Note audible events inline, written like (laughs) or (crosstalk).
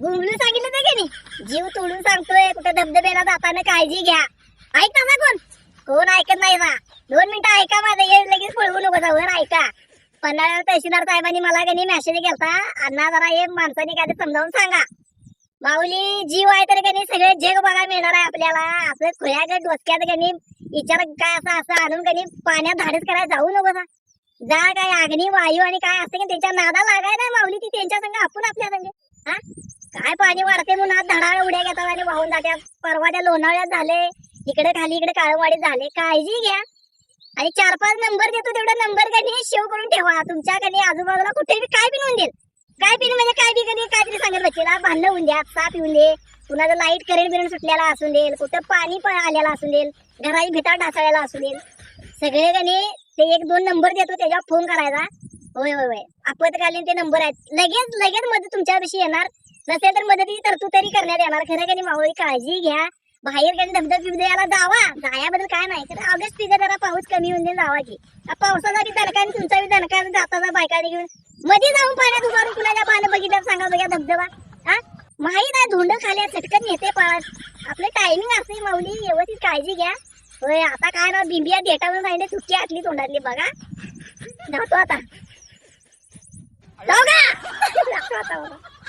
घुमलू सांगितलं तर की नाही जीव तोडून सांगतोय कुठं धबधब्याला जाताना काळजी घ्या. ऐकता ना कोण कोण ऐकत नाही ना दोन मिनिटं ऐका माझं हे लगेच पळवू नको जाऊन ऐका. पन्हाळा तहसीलदार साहेबांनी मला कधी मेसेज केलता. अण्णा जरा हे माणसाने काय समजावून सांगा. माऊली जीव आहे तर कधी सगळे जग बघा मिळणार आहे आपल्याला. असं खुळ्याच्या डोसक्यात कधी विचार काय असं असं आणून कधी पाण्यात धाडस करायला जाऊ नको जा. जा काय अग्नी वायू आणि काय असते की त्यांच्या नादा लागाय ना माऊली ती त्यांच्या संग आपण आपल्या संग. हा? काय पाणी वाढते म्हणून आज धडाळ उड्या घेतात आणि वाहून जात्यात परवा त्या लोणावळ्यात झाले. इकडे खाली इकडे काळवाडी झाले. काळजी घ्या. आणि चार पाच नंबर देतो तेवढा नंबर कधी शेव करून ठेवा. तुमच्या कधी आजूबाजूला कुठे बी काय बी होऊन देईल. काय पिन म्हणजे काय बी कधी काय तरी सांगत बच्चेला भांडणं होऊन द्या साप येऊन दे. कुणाचं लाइट करंट बिरंट सुटलेला असून देईल. कुठं पाणी पण आलेला असून देईल. घराची भिता ढासळलेला असू देईल. सगळे कधी ते एक दोन नंबर देतो त्याच्यावर फोन करायचा. होय होय होय. आपत्कालीन ते नंबर आहेत. लगेच लगेच मदत तुमच्यापाशी येणार. नसेल तर मदतीची तरतूद तरी करण्यात येणार. खरं कधी मावळी काळजी घ्या. बाहेर कधी धबधब याला जावा. जायाबद्दल काय नाही. तर ऑगस्ट तिथे जरा पाऊस कमी होऊन जाईल जावा की. पावसाचा बी दणका आणि तुमचा बी दणका जाताचा बायका घेऊन. मध्ये जाऊन पाण्यात उभारून कुणाच्या पानं बघितलं सांगा बघा धबधबा. हा? माहीत आहे धोंड खाल्या चटकन येते पळत. आपलं टायमिंग असते माऊली. व्यवस्थित काळजी घ्या. होय आता काय ना बिंबिया डेटा म्हणून सुट्टी आटली तोंडातली बघा. जातो आता. जाऊ का? (laughs) जातो आता. बघा.